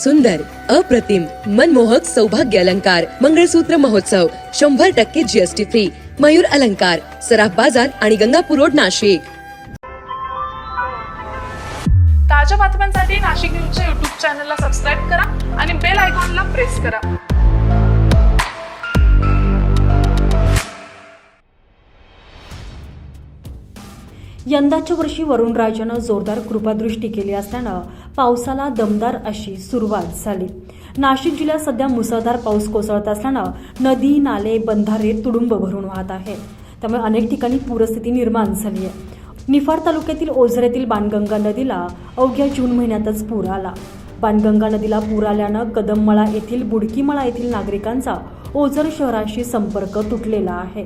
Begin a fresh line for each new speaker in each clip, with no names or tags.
सुंदर अप्रतिम मनमोहक सौभाग्य अलंकार मंगळसूत्र महोत्सव शंभर टक्के जीएसटी फ्री मयूर अलंकार सराफ बाजार आणि गंगापूर रोड नाशिक.
ताज्या बातम्यांसाठी नाशिक न्यूजच्या युट्यूब चॅनलला सबस्क्राईब करा आणि बेल आयकॉनला प्रेस करा.
यंदाच्या वर्षी वरुणराजानं जोरदार कृपादृष्टी केली असल्यानं पावसाला दमदार अशी सुरुवात झाली. नाशिक जिल्ह्यात सध्या मुसळधार पाऊस कोसळत असल्यानं नदी नाले बंधारे तुडुंब भरून वाहत आहे त्यामुळे अनेक ठिकाणी पूरस्थिती निर्माण झाली आहे. निफाड तालुक्यातील ओझर येथील बाणगंगा नदीला अवघ्या जून महिन्यातच पूर आला. बाणगंगा नदीला पूर आल्यानं कदममळा येथील बुडकीमळा येथील नागरिकांचा ओझर शहराशी संपर्क तुटलेला आहे.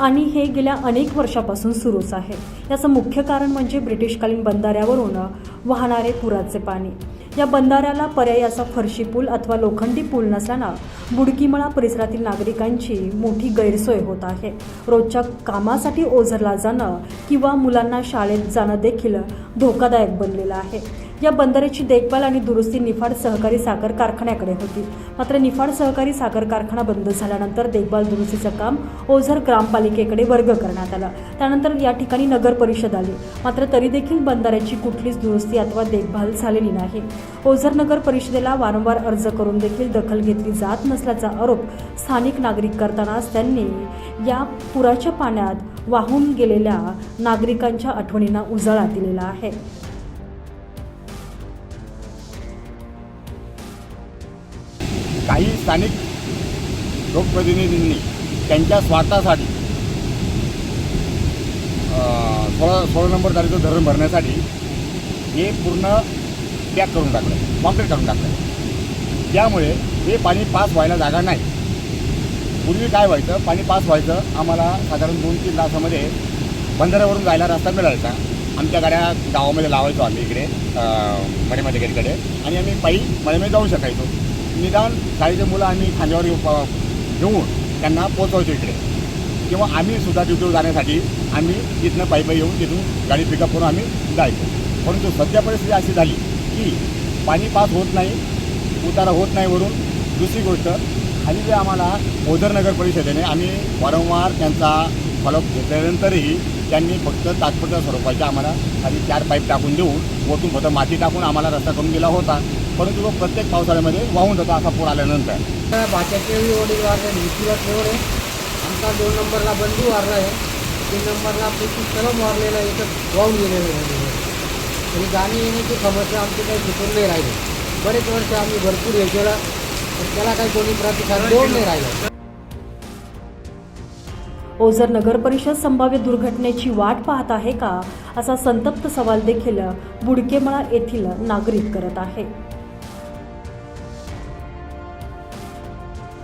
आणि हे गेल्या अनेक वर्षापासून सुरूच आहे. याचं मुख्य कारण म्हणजे ब्रिटिशकालीन बंधाऱ्यावरून वाहणारे पुराचे पाणी. या बंधाऱ्याला पर्याय असा फरशी पूल अथवा लोखंडी पूल नसल्यानं बुडकीमळा परिसरातील नागरिकांची मोठी गैरसोय होत आहे. रोजच्या कामासाठी ओझरला जाणं किंवा मुलांना शाळेत जाणं देखील धोकादायक बनलेलं आहे. या बंदराची देखभाल आणि दुरुस्ती निफाड सहकारी साखर कारखान्याकडे होती. मात्र निफाड सहकारी साखर कारखाना बंद झाल्यानंतर देखभाल दुरुस्तीचं काम ओझर ग्रामपालिकेकडे वर्ग करण्यात आलं. त्यानंतर या ठिकाणी नगर परिषद आली. मात्र तरी देखील बंधाऱ्याची कुठलीच दुरुस्ती अथवा देखभाल झालेली नाही. ओझर नगर परिषदेला वारंवार अर्ज करून देखील दखल घेतली जात नसल्याचा आरोप स्थानिक नागरिक करतानाच त्यांनी या पुराच्या पाण्यात वाहून गेलेल्या नागरिकांच्या आठवणींना उजाळा दिलेला आहे.
काही स्थानिक लोकप्रतिनिधींनी त्यांच्या स्वार्थासाठी सोळा सोळा नंबर तारीखचं धरण भरण्यासाठी हे पूर्ण पॅक करून टाकलं कॉन्क्रीट करून टाकलं त्यामुळे हे पाणी पास व्हायला जागा नाही. पूर्वी काय व्हायचं पाणी पास व्हायचं आम्हाला साधारण दोन तीन तासामध्ये बंधाऱ्यावरून जायला रस्ता मिळायचा. आमच्या गाड्या गावामध्ये लावायचो आम्ही इकडे अं, मळेमध्ये गेलीकडे आणि आम्ही पायी मळेमध्ये जाऊ शकायचो. निदान शाळेचे मुलं आम्ही खांद्यावर प- घेऊन त्यांना पोचवायचो इकडे. किंवा आम्ही सुद्धा ड्युटीवर जाण्यासाठी आम्ही तिथनं पायी पायी येऊन तिथून गाडी पिकअप करून आम्ही जायचो. परंतु सध्या परिस्थिती अशी झाली की पाणी पास होत नाही उतारा होत नाही वरून. दुसरी गोष्ट खाली जे आम्हाला ओझरनगर परिषदेने आम्ही वारंवार त्यांचा फॉलोअप घेतल्यानंतरही त्यांनी फक्त तात्पुरत्या स्वरूपाचे आम्हाला खाली चार पाईप टाकून देऊन वरतून फक्त माती टाकून आम्हाला रस्ता करून दिला होता. परंतु तो प्रत्येक पावसाळ्यामध्ये वाहून जातो असा पूर आल्यानंतर.
भाच्याचे वडील वारले भितीवर एवढे आमचा दोन नंबरला बंधू वारला आहे. तीन नंबरला प्रीती सर्व वारलेला आहे इथं वाहून गेलेलं आहे. आणि गाणी येण्याची समस्या आमची काही सुटून नाही राहिली. बरेच वर्ष आम्ही भरपूर हे केलं पण त्याला काही कोणी प्रतिसाद देऊन नाही राहिलं.
ओझर नगर परिषद संभाव्य दुर्घटनेची वाट पाहत आहे का असा संतप्त सवाल देखील बुडकेमळा येथील नागरिक करत आहे.